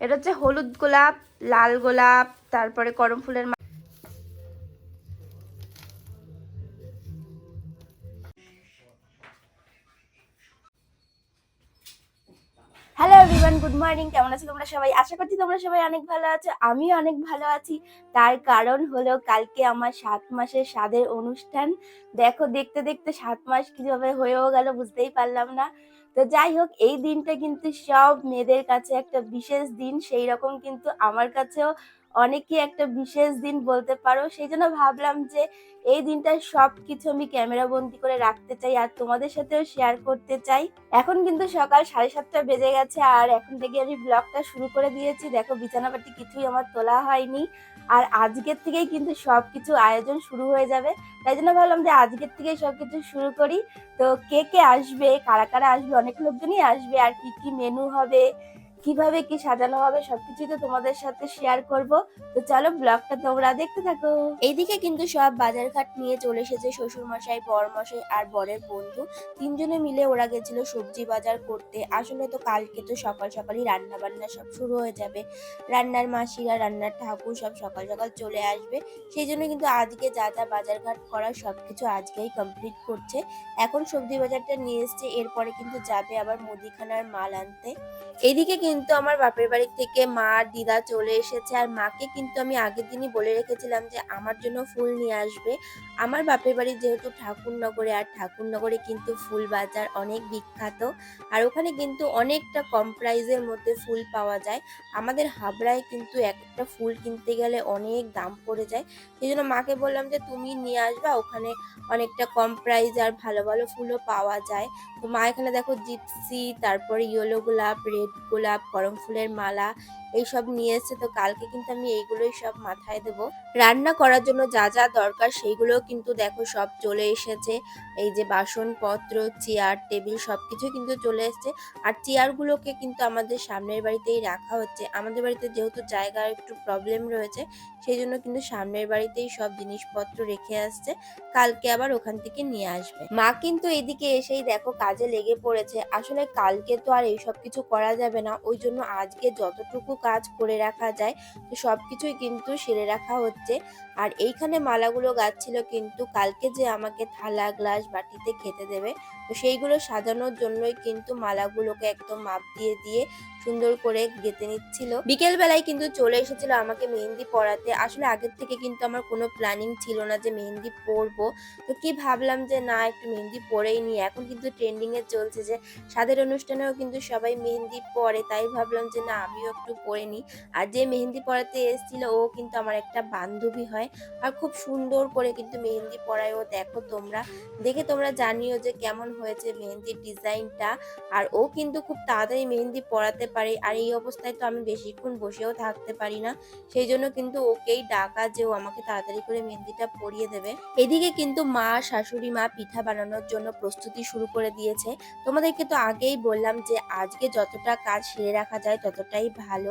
এটা হচ্ছে হলুদ গোলাপ, লাল গোলাপ, তারপরে করম ফুলের হ্যালো এভরিওয়ান গুড মর্নিং কেমন আছো তোমরা সবাই? আশা করছি তোমরা সবাই অনেক ভালো আছো। আমিও অনেক ভালো আছি। তার কারণ হলো কালকে আমার সাত মাসের স্বাদের অনুষ্ঠান। দেখো, দেখতে দেখতে সাত মাস কীভাবে হয়েও গেল বুঝতেই পারলাম না। তো যাই হোক, এই দিনটা কিন্তু সব মেয়েদের কাছে একটা বিশেষ দিন। সেই রকম কিন্তু আমার কাছেও অনেকই একটা বিশেষ দিন বলতে পারো, সেই জন্য ভাবলাম যে এই দিনটা সব কিছু আমি ক্যামেরা বন্দি করে রাখতে চাই আর তোমাদের সাথেও শেয়ার করতে চাই। এখন কিন্তু সকাল সাড়ে সাতটা বেজে গেছে আর এখন থেকে আমি ব্লগটা শুরু করে দিয়েছি। দেখো বিছানাপাটি কিছুই আমার তোলা হয়নি আর আজকের থেকেই কিন্তু সব কিছু আয়োজন শুরু হয়ে যাবে। তাই জন্য ভাবলাম যে আজকের থেকেই সব কিছু শুরু করি। তো কে কে আসবে, কারা কারা আসবে, অনেক লোকজনই আসবে আর কি কি মেনু হবে কীভাবে কি সাজানো হবে সবকিছুই তো তোমাদের সাথে শেয়ার করব। তো চলো ব্লগটা তোমরা দেখতে থাকো। এইদিকে কিন্তু সব বাজার ঘাট নিয়ে চলে এসেছে শ্বশুর মশাই বর মশাই আর বরের বন্ধু। তিনজনে মিলে ওরা গেছিল সবজি বাজার করতে। আসলে তো কালকে তো সকাল সকালই রান্না বান্না সব শুরু হয়ে যাবে। রান্নার মাসিরা, রান্নার ঠাকুর সব সকাল সকাল চলে আসবে। সেই জন্য কিন্তু আজকে যা যা বাজার ঘাট করার সবকিছু আজকেই কমপ্লিট করছে। এখন সবজি বাজারটা নিয়ে এসছে। এরপরে কিন্তু যাবে আবার মুদিখানার মাল আনতে। এদিকে কিন্তু আমার বাপের বাড়ি থেকে মা দিদা চলে এসেছে। আর মাকে কিন্তু আমি আগের দিনই বলে রেখেছিলাম যে, আমার জন্য ফুল নিয়ে আসবে। আমার বাপের বাড়ি যেহেতু ঠাকুরনগরে, আর ঠাকুরনগরে কিন্তু ফুল বাজার অনেক বিখ্যাত। আর ওখানে কিন্তু অনেকটা কম প্রাইসের মধ্যে ফুল পাওয়া যায়। আমাদের হাবড়ায় কিন্তু একটা ফুল কিনতে গেলে অনেক দাম পড়ে যায়। সেই জন্য মাকে বললাম যে, তুমি নিয়ে আসবা, ওখানে অনেকটা কম প্রাইজ আর ভালো ভালো ফুলও পাওয়া যায়। তো মা এখানে দেখো জিপসি তারপরে ইয়েলো গোলাপ রেড গোলাপ করম ফুলের মালা এইসব নিয়ে এসেছে, তো কালকে কিন্তু আমি এইগুলোই সব মাথায় দেবো। রান্না করার জন্য যা যা দরকার সেইগুলোও কিন্তু দেখো সব চলে এসেছে। এই যে বাসনপত্র, চেয়ার, টেবিল সব কিছুই কিন্তু চলে এসেছে। আর চেয়ারগুলোকে কিন্তু আমাদের সামনের বাড়িতেই রাখা হচ্ছে। আমাদের বাড়িতে যেহেতু জায়গার একটু প্রবলেম রয়েছে, সেই জন্য কিন্তু সামনের বাড়িতেই সব জিনিসপত্র রেখে আসছে। কালকে আবার ওখান থেকে নিয়ে আসবে। মা কিন্তু এদিকে এসেই দেখো কাজে লেগে পড়েছে। আসলে কালকে তো আর এইসব কিছু করা যাবে না। ওই জন্য আজকে যতটুকু কাজ করে রাখা যায়। তো সব কিছুই কিন্তু সেরে রাখা হচ্ছে। আর এইখানে মালাগুলো গাচ্ছিল কিন্তু কালকে যে আমাকে থালা, গ্লাস, বাটিতে খেতে দেবে, তো সেইগুলো সাজানোর জন্যই কিন্তু মালাগুলোকে একদম মাপ দিয়ে দিয়ে সুন্দর করে গেঁথে নিচ্ছিল। বিকেল বেলায় কিন্তু চলে এসেছিল আমাকে মেহেন্দি পড়াতে আসলে আগের থেকে কিন্তু আমার কোনো প্ল্যানিং ছিল না যে মেহেন্দি পরবো। তো কি ভাবলাম যে না, একটু মেহেন্দি পরেই নি এখন কিন্তু ট্রেন্ডিংয়ে চলছে যে, স্বাদের অনুষ্ঠানেও কিন্তু সবাই মেহেন্দি পরে। তাই ভাবলাম যে না, আমিও একটু পরে নিই আর যে মেহেন্দি পড়াতে এসেছিল, ও কিন্তু আমার একটা বান্ধবী হয়। আর খুব সুন্দর করে কিন্তু মেহেন্দি পরায় ও দেখো তোমরা, দেখে তোমরা জানিও যে কেমন হয়েছে মেহেন্দির ডিজাইনটা। আর ও কিন্তু খুব তাড়াতাড়ি মেহেন্দি পড়াতে পারে। আর এই অবস্থায় তো আমি বেশিক্ষণ বসেও থাকতে পারি না। সেই জন্য কিন্তু ওকেই ডাকা যে ও আমাকে তাড়াতাড়ি করে মেহেন্দিটা পরিয়ে দেবে। এদিকে কিন্তু মা, শাশুড়ি মা পিঠা বানানোর জন্য প্রস্তুতি শুরু করে দিয়েছে। তোমাদেরকে তো আগেই বললাম যে, আজকে যতটা কাজ সেরে রাখা যায় ততটাই ভালো।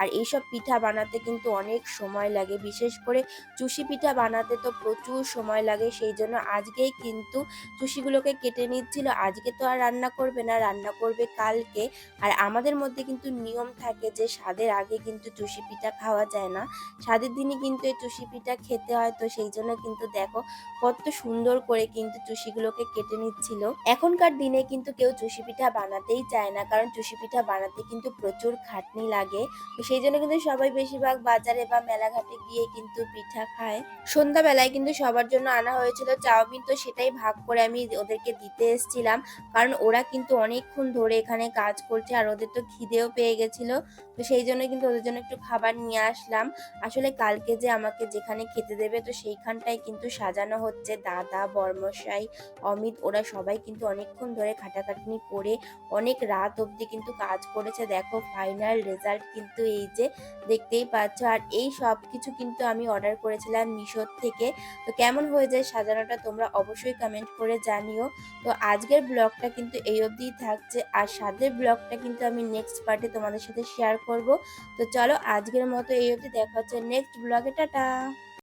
আর এইসব পিঠা বানাতে কিন্তু অনেক সময় লাগে। বিশেষ করে চুষি পিঠা বানাতে তো প্রচুর সময় লাগে, সেই জন্য আজকেই কিন্তু চুষিগুলোকে কেটে নিচ্ছিল। আজকে তো আর রান্না করবে না, রান্না করবে কালকে। আর আমাদের মধ্যে কিন্তু নিয়ম থাকে যে স্বাদের আগে কিন্তু চুষি পিঠা খাওয়া যায় না। স্বাদের দিনই কিন্তু এই চুষি পিঠা খেতে হয়, তো সেই জন্য কিন্তু দেখো কত সুন্দর করে কিন্তু চুষিগুলোকে কেটে নিচ্ছিল। এখনকার দিনে কিন্তু কেউ চুষি পিঠা বানাতেই চায় না, কারণ চুষি পিঠা বানাতে কিন্তু প্রচুর খাটনি লাগে। সেই জন্য কিন্তু সবাই বেশিরভাগ বাজারে বা মেলাঘাটে গিয়ে কিন্তু পিঠা খায়। সন্ধ্যাবেলায় কিন্তু সবার জন্য আনা হয়েছিল চাউমিন, তো সেটাই ভাগ করে আমি ওদেরকে দিতে এসেছিলাম। কারণ ওরা কিন্তু অনেকক্ষণ ধরে এখানে কাজ করছে আর ওদের তো খিদেও পেয়ে গেছিল। তো সেই জন্য কিন্তু ওদের জন্য একটু খাবার নিয়ে আসলাম। আসলে কালকে যে আমাকে যেখানে খেতে দেবে, তো সেইখানটায় কিন্তু সাজানো হচ্ছে দাদা, বর্মশাই, অমিত, ওরা সবাই কিন্তু অনেকক্ষণ ধরে খাটাখাটনি করে অনেক রাত অবধি কিন্তু কাজ করেছে। দেখো ফাইনাল রেজাল্ট কিন্তু এই যে দেখতেই পাচ্ছ। আর এই সব কিছু কিন্তু আমি অর্ডার করেছিলাম মিশোর থেকে। তো কেমন হয়ে যায় সাজানোটা তোমরা অবশ্যই কমেন্ট করে জানিও। তো আজকের ব্লগটা কিন্তু এই অবধিই থাকছে। আর স্বাদের ব্লগটা কিন্তু আমি নেক্সট পার্টে তোমাদের সাথে শেয়ার করব। তো চলো আজকের মতো এই অবধি দেখা হচ্ছে নেক্সট ব্লগে টাটা!